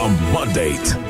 The Mandate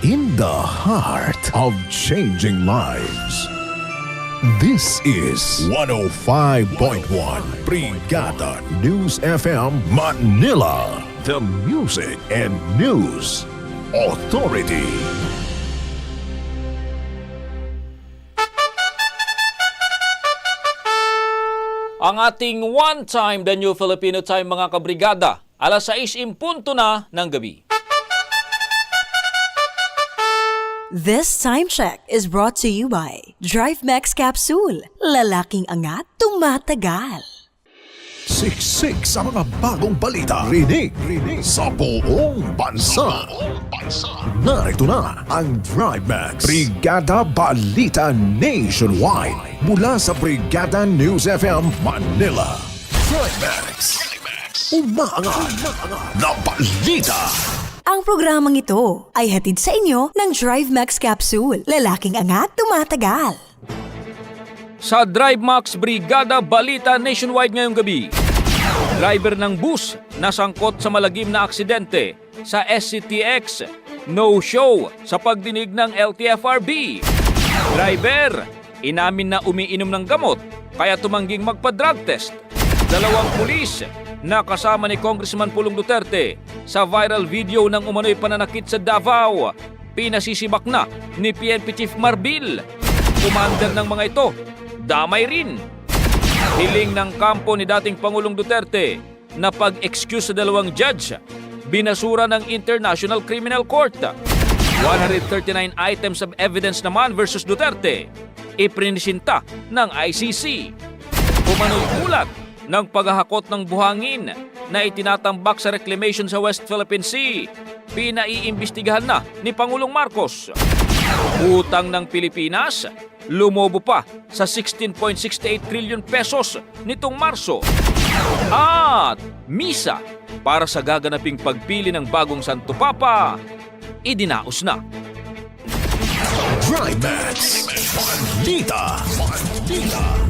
in the heart of changing lives. This is 105.1 Brigada News FM Manila, the music and news authority. Ang ating one time The New Filipino Time mga kabrigada. Alas 6 impunto na ng gabi. This time check is brought to you by Drive Max Capsule. Lalaking angat, tumatagal. Siksik sa mga bagong balita. Rinig, rinig sa buong bansa. Narito na ang Drive Max. Brigada Balita Nationwide. Mula sa Brigada News FM Manila. Drive Max. Umaangat na balita. Ang programang ito ay hatid sa inyo ng Drive Max Capsule. Lalaking angat, tumatagal. Sa Drive Max Brigada Balita Nationwide ngayong gabi. Driver ng bus nasangkot sa malagim na aksidente sa SCTX. No show sa pagdinig ng LTFRB. Driver, inamin na umiinom ng gamot kaya tumangging magpa-drug test. Dalawang pulis na kasama ni Congressman Pulong Duterte sa viral video ng umano'y pananakit sa Davao. Pinasisibak na ni PNP Chief Marbil. Commander ng mga ito, damay rin. Hiling ng kampo ni dating Pangulong Duterte na pag-excuse sa dalawang judge, binasura ng International Criminal Court. 139 items of evidence naman versus Duterte, iprinisinta ng ICC. Umano'y ulat ng paghahakot ng buhangin na itinatambak sa reclamation sa West Philippine Sea. Pinaiimbestigahan na ni Pangulong Marcos. Utang ng Pilipinas, lumobo pa sa 16.68 trillion pesos nitong Marso. At misa para sa gaganaping pagpili ng bagong Santo Papa, idinaos na. Drive Max. Balita. Balita.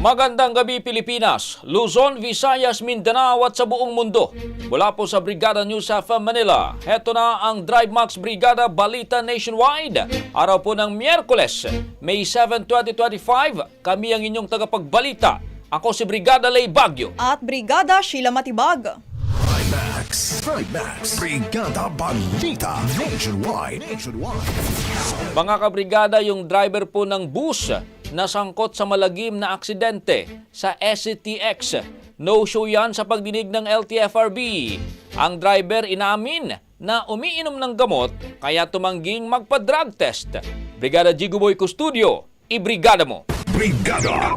Magandang gabi Pilipinas, Luzon, Visayas, Mindanao at sa buong mundo. Mula po sa Brigada News of Manila, heto na ang Drive Max Brigada Balita Nationwide. Araw po ng Miyerkules, May 7, 2025, kami ang inyong tagapagbalita. Ako si Brigada Lay Bagyo. at Brigada Sheila Matibag. Drive Max. Drive Max. Brigada Balita Nationwide. Nationwide. Mga kabrigada, yung driver po ng bus na sangkot sa malagim na aksidente sa SCTX. No show yan sa pagdinig ng LTFRB. Ang driver inamin na umiinom ng gamot kaya tumangging magpa-drug test. Brigada Jiguboy Custudio, ibrigada mo! Brigada.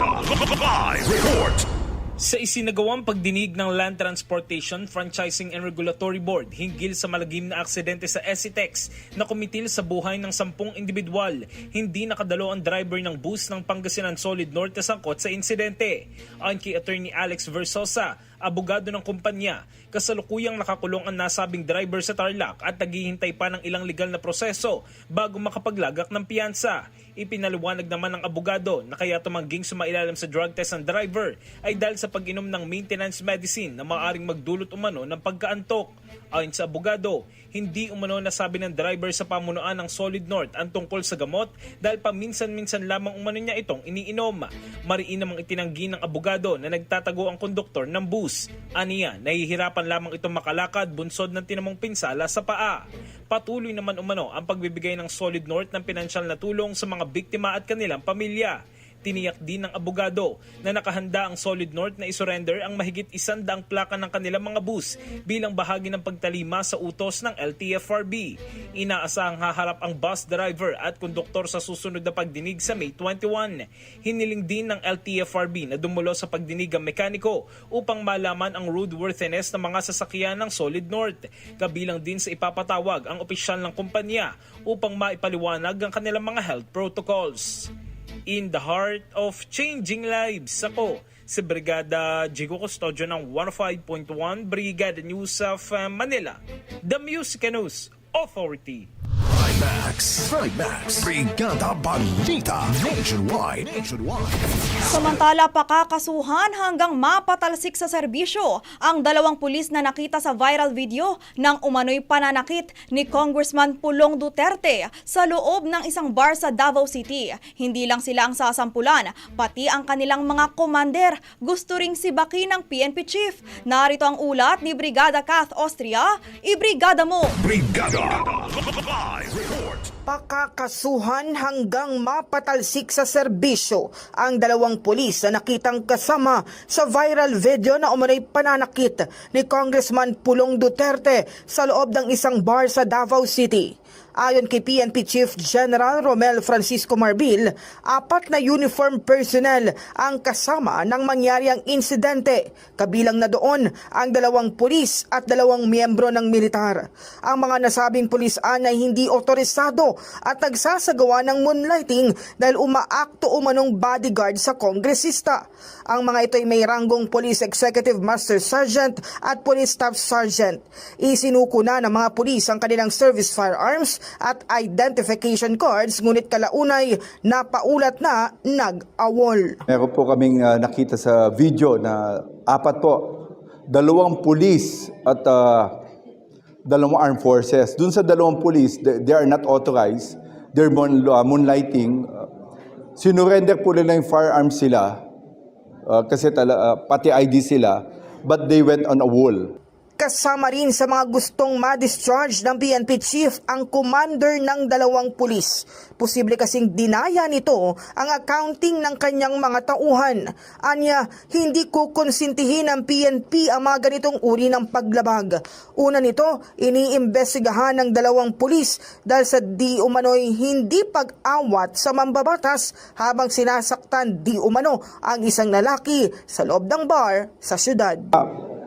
Live report. Sa isinagawang pagdinig ng Land Transportation, Franchising and Regulatory Board hinggil sa malagim na aksidente sa SCTEX na kumitil sa buhay ng sampung individual, hindi nakadalo ang driver ng bus ng Pangasinan Solid North na sangkot sa insidente. Ayon kay Attorney Alex Versosa, abogado ng kumpanya, kasalukuyang nakakulong ang nasabing driver sa Tarlac at naghihintay pa ng ilang legal na proseso bago makapaglagak ng piyansa. Ipinaliwanag naman ng abogado na kaya tumangging sumailalim sa drug test ang driver ay dahil sa pag-inom ng maintenance medicine na maaaring magdulot umano ng pagkaantok. Ayon sa abogado, hindi umano nasabi ng driver sa pamunuan ng Solid North ang tungkol sa gamot dahil paminsan-minsan lamang umano niya itong iniinom. Mariin namang itinanggi ng abogado na nagtatago ang konduktor ng bus. Aniya, nahihirapan lamang itong makalakad bunsod ng tinamong pinsala sa paa. Patuloy naman umano ang pagbibigay ng Solid North ng pinansyal na tulong sa mga biktima at kanilang pamilya. Tiniyak din ng abogado na nakahanda ang Solid North na isurrender ang mahigit isandaang plaka ng kanilang mga bus bilang bahagi ng pagtalima sa utos ng LTFRB. Inaasahang haharap ang bus driver at konduktor sa susunod na pagdinig sa May 21. Hiniling din ng LTFRB na dumulo sa pagdinig ang mekaniko upang malaman ang roadworthiness ng mga sasakyan ng Solid North. Kabilang din sa ipapatawag ang opisyal ng kumpanya upang maipaliwanag ang kanilang mga health protocols in the heart of changing lives. Ako, si Brigada Jigo Custodio ng 105.1 Brigada News of uh, Manila, The Music News Authority. Drive Max. Drive Max. Brigada Balita Nationwide. Nationwide. Samantala, pakakasuhan hanggang mapatalsik sa serbisyo ang dalawang pulis na nakita sa viral video ng umano'y pananakit ni Congressman Pulong Duterte sa loob ng isang bar sa Davao City. Hindi lang sila ang sasampulan, pati ang kanilang mga commander. Gusto ring sibaki ng PNP chief. Narito ang ulat ni Brigada Kath Austria. Ibrigada mo! Brigada. Live. Pakakasuhan hanggang mapatalsik sa serbisyo ang dalawang pulis na nakitang kasama sa viral video na umunay pananakit ni Congressman Pulong Duterte sa loob ng isang bar sa Davao City. Ayon kay PNP Chief General Romel Francisco Marbil, apat na uniform personnel ang kasama ng mangyari ang insidente. Kabilang na doon ang dalawang pulis at dalawang miyembro ng militar. Ang mga nasabing pulis ay hindi otorisado at nagsasagawa ng moonlighting dahil umaakto umanong bodyguard sa kongresista. Ang mga ito ay may ranggong Police Executive Master Sergeant at Police Staff Sergeant. Isinuko na ng mga pulis ang kanilang service firearms at identification cards ngunit kalaunay napaulat na nag-awol. Meron po kaming ah, nakita sa video na apat po, dalawang pulis at ah, dalawang armed forces. Dun sa dalawang pulis, they, they are not authorized. They're moon, ah, moonlighting. Uh, sinurrender po nila yung firearms sila ah, kasi tala, ah, pati ID sila, but they went on a wall. Kasama rin sa mga gustong ma-discharge ng PNP chief ang commander ng dalawang pulis. Posible kasing dinaya nito ang accounting ng kanyang mga tauhan. Anya, hindi kukonsintihin ng PNP ang mga ganitong uri ng paglabag. Una nito, iniimbestigahan ng dalawang pulis dahil sa di umano'y hindi pag-awat sa mambabatas habang sinasaktan di umano ang isang lalaki sa loob ng bar sa syudad.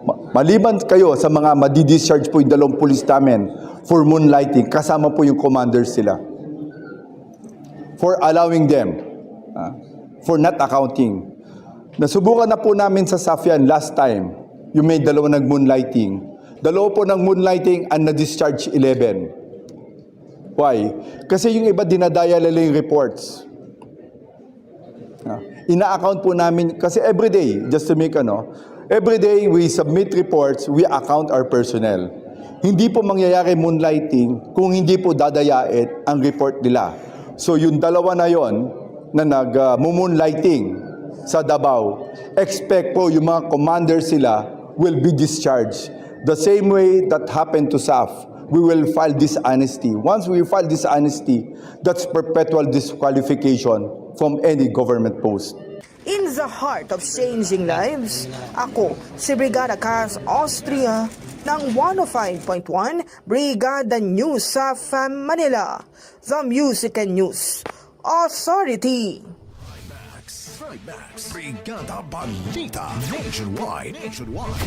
Ma- Maliban kayo sa mga madidischarge po yung dalawang pulis namin for moonlighting, kasama po yung commanders sila. for allowing them, ah, for not accounting. Nasubukan na po namin sa Safyan last time, yung may dalawa nag-moonlighting. Dalawa po ng moonlighting and na-discharge 11. Why? Kasi yung iba dinadaya nila yung reports. Ah, Ina-account po namin, kasi everyday, just to make ano, everyday we submit reports, we account our personnel. Hindi po mangyayari moonlighting kung hindi po dadayait ang report nila. So yung dalawa na yon na nag-moonlighting sa Davao, expect po yung mga commanders sila will be discharged. The same way that happened to SAF, we will file dishonesty. Once we file dishonesty, that's perpetual disqualification from any government post. In the heart of changing lives, ako si Brigada Cas Austria ng 105.1 Brigada News sa FAM Manila, The Music and News Authority. Trimax, Brigada Balita Nationwide. Nationwide.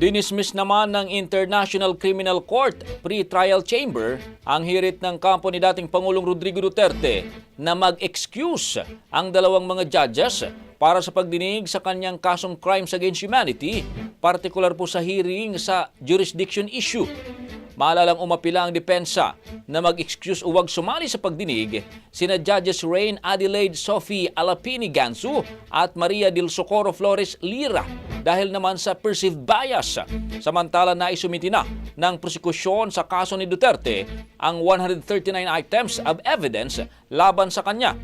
Dinismiss naman ng International Criminal Court pre-trial chamber ang hirit ng kampo ni dating Pangulong Rodrigo Duterte na mag-excuse ang dalawang mga judges para sa pagdinig sa kanyang kasong crimes against humanity, partikular po sa hearing sa jurisdiction issue. Maalalang umapila ang depensa na mag-excuse o wag sumali sa pagdinig sina Judges Rain Adelaide Sophie Alapini Gansu at Maria del Socorro Flores Lira dahil naman sa perceived bias. Samantala na isumiti na ng prosekusyon sa kaso ni Duterte ang 139 items of evidence laban sa kanya.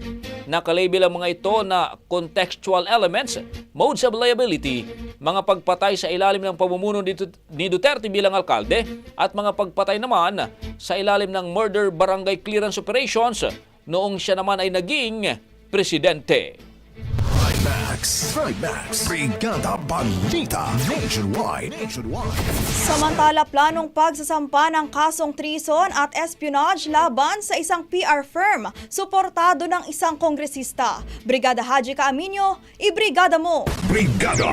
Nakalabel ang mga ito na contextual elements, modes of liability, mga pagpatay sa ilalim ng pamumuno ni Dut- ni Duterte bilang alkalde at mga pagpatay naman sa ilalim ng murder barangay clearance operations noong siya naman ay naging presidente. Trimax, Trimax, Brigada Balita Nationwide. Nationwide. Samantala, planong pagsasampa ng kasong treason at espionage laban sa isang PR firm, suportado ng isang kongresista. Brigada Haji Kaaminyo, ibrigada mo! Brigada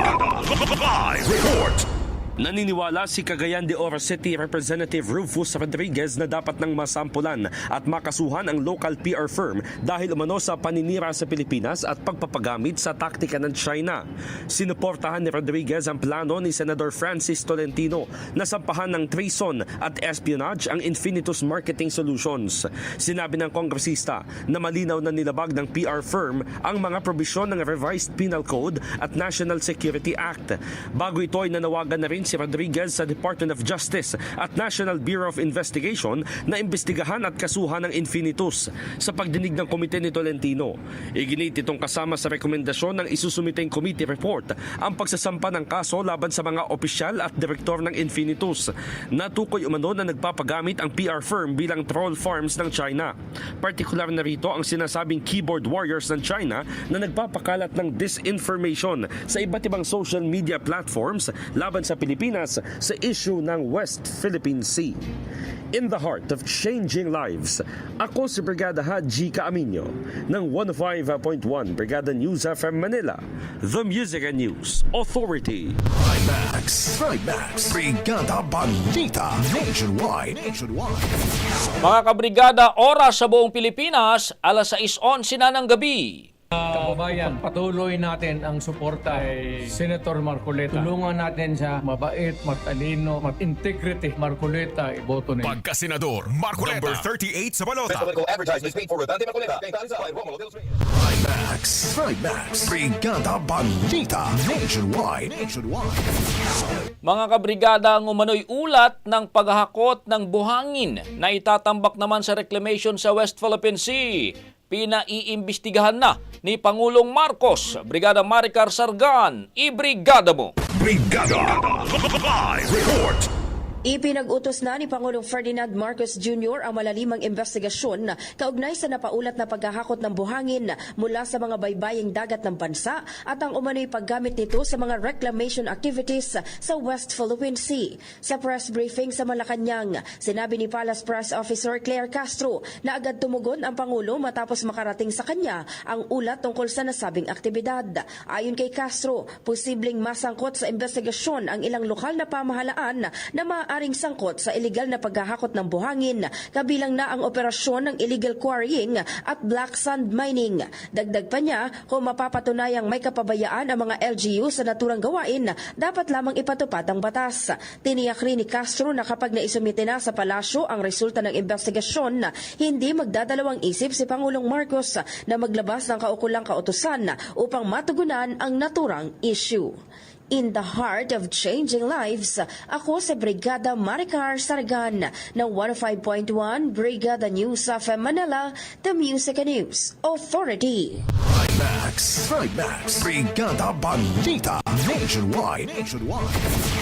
Live Report. Naniniwala si Cagayan de Oro City Representative Rufus Rodriguez na dapat nang masampulan at makasuhan ang local PR firm dahil umano sa paninira sa Pilipinas at pagpapagamit sa taktika ng China. Sinuportahan ni Rodriguez ang plano ni Senador Francis Tolentino na sampahan ng treason at espionage ang Infinitus Marketing Solutions. Sinabi ng kongresista na malinaw na nilabag ng PR firm ang mga probisyon ng Revised Penal Code at National Security Act. Bago ito ay nanawagan na rin si Rodriguez sa Department of Justice at National Bureau of Investigation na imbestigahan at kasuhan ng Infinitus sa pagdinig ng komite ni Tolentino. Iginit itong kasama sa rekomendasyon ng isusumiteng committee report ang pagsasampa ng kaso laban sa mga opisyal at direktor ng Infinitus. Natukoy umano na nagpapagamit ang PR firm bilang troll farms ng China. Partikular na rito ang sinasabing keyboard warriors ng China na nagpapakalat ng disinformation sa iba't ibang social media platforms laban sa Pilipinas sa issue ng West Philippine Sea. In the heart of changing lives, ako si Brigada Haji Kaaminyo ng 105.1 Brigada News FM Manila, The Music and News Authority. Trimax, Trimax, Brigada Balita Nationwide. Nationwide. Mga kabrigada, oras sa buong Pilipinas, alas 6.11 na ng gabi. Kababayan, patuloy natin ang suporta kay Senator Marcoleta. Tulungan natin siya mabait, matalino, mat-integrity. Marcoleta, iboto niya. Pagka-senador, Marcoleta. Number 38 sa balota. Trimax, Trimax, Brigada Balita Nationwide. Nationwide. Mga kabrigada ang umano'y ulat ng paghahakot ng buhangin na itatambak naman sa reclamation sa West Philippine Sea. Pinaiimbestigahan na ni Pangulong Marcos, Brigada Maricar Sargan, ibrigada mo. Brigada Live Report. Ipinag-utos na ni Pangulong Ferdinand Marcos Jr. ang malalimang investigasyon kaugnay sa napaulat na paghahakot ng buhangin mula sa mga baybaying dagat ng bansa at ang umano'y paggamit nito sa mga reclamation activities sa West Philippine Sea. Sa press briefing sa Malacanang, sinabi ni Palace Press Officer Claire Castro na agad tumugon ang Pangulo matapos makarating sa kanya ang ulat tungkol sa nasabing aktibidad. Ayon kay Castro, posibleng masangkot sa investigasyon ang ilang lokal na pamahalaan na maaari maaring sangkot sa illegal na paghahakot ng buhangin, kabilang na ang operasyon ng illegal quarrying at black sand mining. Dagdag pa niya, kung mapapatunayang may kapabayaan ang mga LGU sa naturang gawain, dapat lamang ipatupad ang batas. Tiniyak rin ni Castro na kapag naisumite na sa palasyo ang resulta ng investigasyon, hindi magdadalawang isip si Pangulong Marcos na maglabas ng kaukulang kautusan upang matugunan ang naturang issue. In the heart of changing lives, ako si Brigada Maricar Sargan ng 105.1 Brigada News of Manila, the Music News Authority. Max, Max, Brigada Balita Nationwide. Nationwide.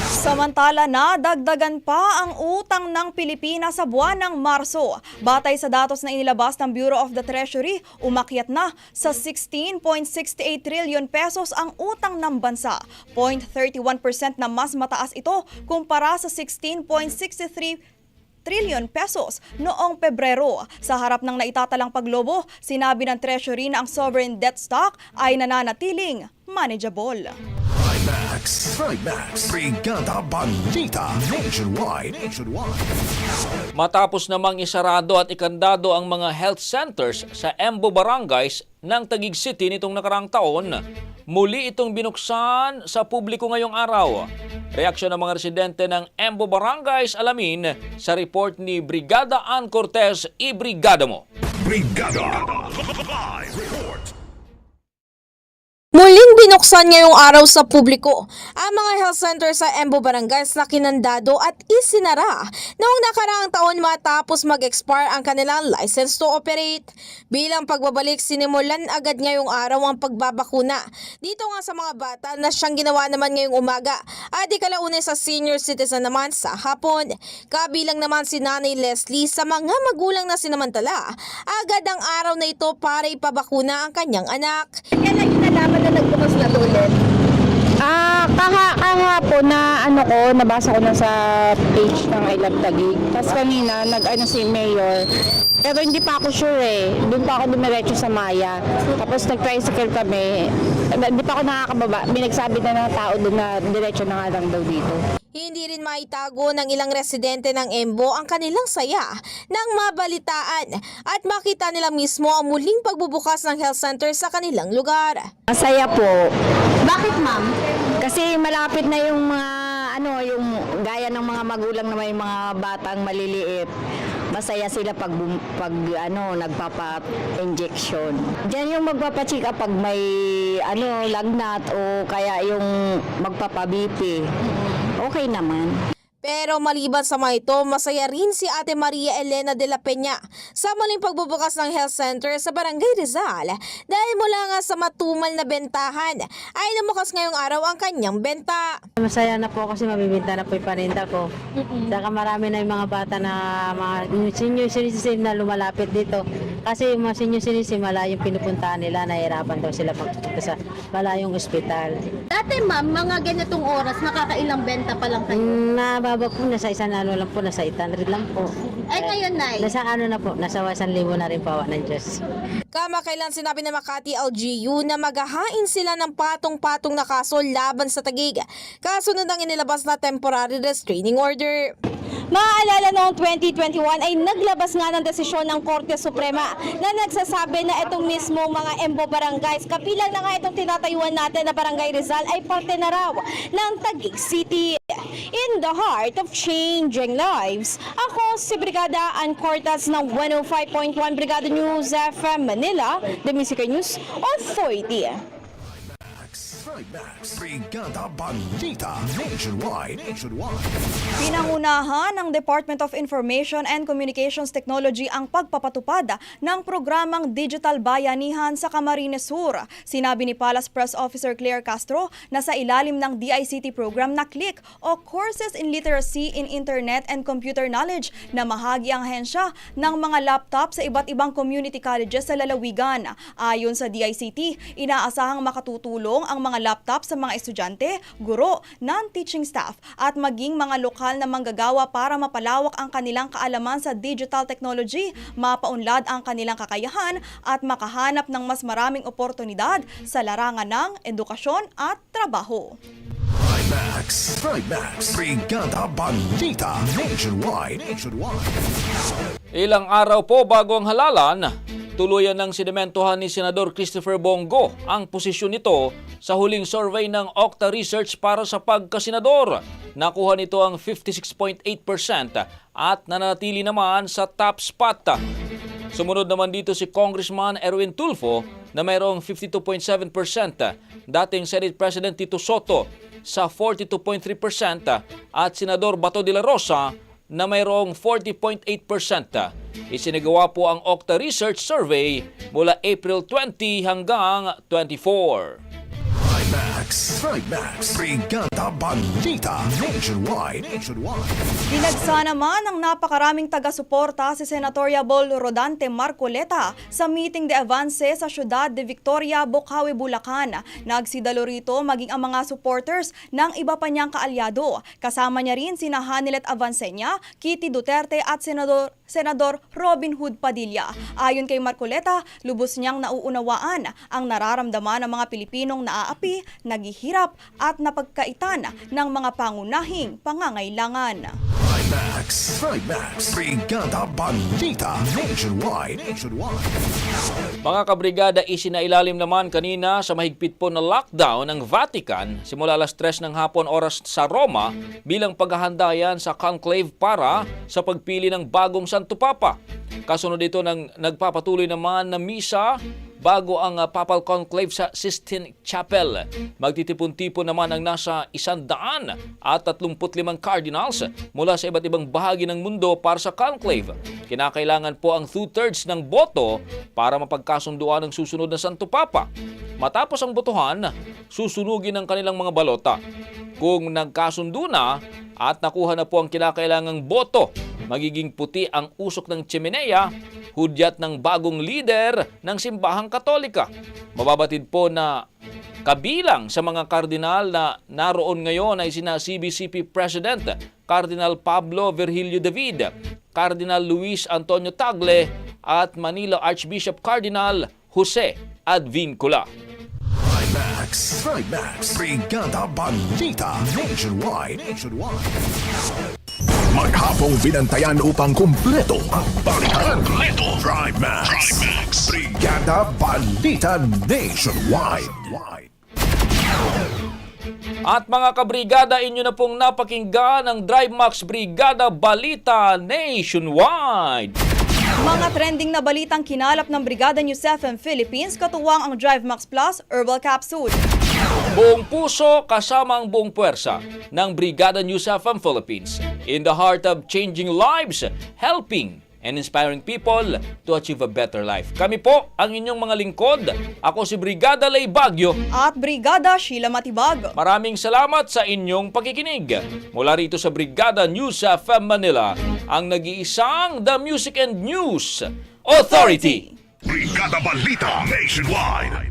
Samantala na dagdagan pa ang utang ng Pilipinas sa buwan ng Marso. Batay sa datos na inilabas ng Bureau of the Treasury, umakyat na sa 16.68 trillion pesos ang utang ng bansa. 0.31% na mas mataas ito kumpara sa 16.63 trillion pesos noong Pebrero. Sa harap ng naitatalang paglobo, sinabi ng Treasury na ang sovereign debt stock ay nananatiling manageable. Max, Max, Brigada Balita Nationwide. Nationwide. Matapos namang isarado at ikandado ang mga health centers sa Embo Barangays ng Taguig City nitong nakarang taon, muli itong binuksan sa publiko ngayong araw. Reaksyon ng mga residente ng Embo Barangays alamin sa report ni Brigada Ann Cortez, i-brigada mo. Brigada Live. Muling binuksan ngayong araw sa publiko ang mga health center sa Embo Barangays na kinandado at isinara noong nakaraang taon matapos mag-expire ang kanilang license to operate. Bilang pagbabalik, sinimulan agad ngayong araw ang pagbabakuna dito nga sa mga bata na siyang ginawa naman ngayong umaga at ikalauna sa senior citizen naman sa hapon. Kabilang naman si Nanay Leslie sa mga magulang na sinamantala agad ang araw na ito para ipabakuna ang kanyang anak. Nyo nalaman na nagbukas na ulit? Ah, kaha kahapon na ano ko, nabasa ko na sa page ng I Love Taguig. Tapos kanina, nag-ano si Mayor. Pero hindi pa ako sure eh. Doon pa ako dumiretso sa Maya. Tapos nag-tricycle kami. Hindi pa ako nakakababa. May nagsabi na ng tao doon na diretso na nga lang daw dito. Hindi rin maitago ng ilang residente ng Embo ang kanilang saya nang mabalitaan at makita nila mismo ang muling pagbubukas ng health center sa kanilang lugar. Masaya po. Bakit ma'am? Kasi malapit na yung mga ano, yung gaya ng mga magulang na may mga batang maliliit. Masaya sila pag, pag ano, nagpapa-injection. Diyan yung magpapa-check up pag may ano, lagnat o kaya yung magpapa-BP. Okay naman. Pero maliban sa mga ito, masaya rin si Ate Maria Elena de la Peña sa muling pagbubukas ng health center sa Barangay Rizal dahil mula nga sa matumal na bentahan ay lumukas ngayong araw ang kanyang benta. Masaya na po kasi mabibinta na po yung paninda ko. Saka marami na yung mga bata na mga senior citizen na lumalapit dito. Kasi yung mga senior citizen malayong pinupuntahan nila, nahirapan daw sila magpunta sa malayong ospital. Dati ma'am, mga ganitong oras, nakakailang benta pa lang kayo. Nababa po, nasa isang ano lang po, nasa 800 lang po. Ay ngayon na Nasa ano na po, nasa 1,000 na rin po awa ng Diyos. Kamakailan sinabi ng Makati LGU na maghahain sila ng patong-patong na kaso laban sa tagig. Kasunod ang inilabas na temporary restraining order. Maaalala noong 2021 ay naglabas nga ng desisyon ng Korte Suprema na nagsasabi na itong mismo mga Embo Barangays, kapilang na nga itong tinatayuan natin na Barangay Rizal ay parte na raw ng Taguig City. In the heart of changing lives, ako si Brigada Ann Cortas ng 105.1 Brigada News FM Manila, The Music News Authority. Max, Brigada Balita Nationwide. Nationwide. Pinangunahan ng Department of Information and Communications Technology ang pagpapatupad ng programang Digital Bayanihan sa Camarines Sur. Sinabi ni Palace Press Officer Claire Castro na sa ilalim ng DICT program na CLIck o Courses in Literacy in Internet and Computer Knowledge na mahagi ang hensya ng mga laptop sa iba't ibang community colleges sa lalawigan. Ayon sa DICT, inaasahang makatutulong ang mga laptop sa mga estudyante, guro, non-teaching staff at maging mga lokal na manggagawa para mapalawak ang kanilang kaalaman sa digital technology, mapaunlad ang kanilang kakayahan at makahanap ng mas maraming oportunidad sa larangan ng edukasyon at trabaho. Max, Max, Brigada Balita Nationwide. Nationwide. Ilang araw po bago ang halalan, tuluyan ng sinementohan ni Senador Christopher Bongo ang posisyon nito sa huling survey ng Octa Research para sa pagkasenador. Nakuha nito ang 56.8% at nanatili naman sa top spot. Sumunod naman dito si Congressman Erwin Tulfo na mayroong 52.7%, dating Senate President Tito Soto sa 42.3% at Senador Bato de la Rosa na mayroong 40.8%. Isinagawa po ang Octa Research Survey mula April 20 hanggang 24. Max, Max, Brigada Balita Nationwide. Nationwide. Dinagsa naman ng napakaraming taga-suporta si Senatorial Bol Rodante Marcoleta sa meeting de avance sa siyudad de Victoria, Bocaue, Bulacan. Nagsidalo rito maging ang mga supporters ng iba pa niyang kaalyado. Kasama niya rin sina Hanilet Avancenia, Kitty Duterte at Senador Senador Robin Hood Padilla. Ayon kay Marcoleta, lubos niyang nauunawaan ang nararamdaman ng mga Pilipinong naaapi, naghihirap at napagkaitan ng mga pangunahing pangangailangan. Max, Max, Brigada Balita Nationwide. Nationwide. Mga kabrigada, isinailalim naman kanina sa mahigpit po na lockdown ng Vatican simula alas 3 ng hapon oras sa Roma bilang paghahanda yan sa conclave para sa pagpili ng bagong Santo Papa. Kasunod dito ng nagpapatuloy naman na misa bago ang uh, Papal Conclave sa Sistine Chapel. Magtitipon-tipon naman ang nasa isandaan at 35 cardinals mula sa iba't ibang bahagi ng mundo para sa conclave. Kinakailangan po ang two-thirds ng boto para mapagkasunduan ang susunod na Santo Papa. Matapos ang botohan, susunugin ang kanilang mga balota. Kung nagkasundo na at nakuha na po ang kinakailangang boto, magiging puti ang usok ng chimenea, hudyat ng bagong leader ng simbahang katolika. Mababatid po na kabilang sa mga kardinal na naroon ngayon ay sina CBCP President Cardinal Pablo Virgilio David, Cardinal Luis Antonio Tagle at Manila Archbishop Cardinal Jose Advincula. Max, Max, Brigada Balita Nationwide. Nationwide. Maghapong binantayan upang kumpleto ang balitan. Kumpleto. Drive Max. Brigada Balita Nationwide. At mga kabrigada, inyo na pong napakinggan ang Drive Max Brigada Balita Nationwide. Mga trending na balitang kinalap ng Brigada News FM Philippines katuwang ang Drive Max Plus Herbal Capsule. Buong puso kasama ang buong puwersa ng Brigada News FM Philippines in the heart of changing lives, helping and inspiring people to achieve a better life. Kami po ang inyong mga lingkod. Ako si Brigada Lay Bagyo. At Brigada Sheila Matibag. Maraming salamat sa inyong pakikinig. Mula rito sa Brigada News FM Manila, ang nag-iisang The Music and News Authority. Brigada Balita Nationwide.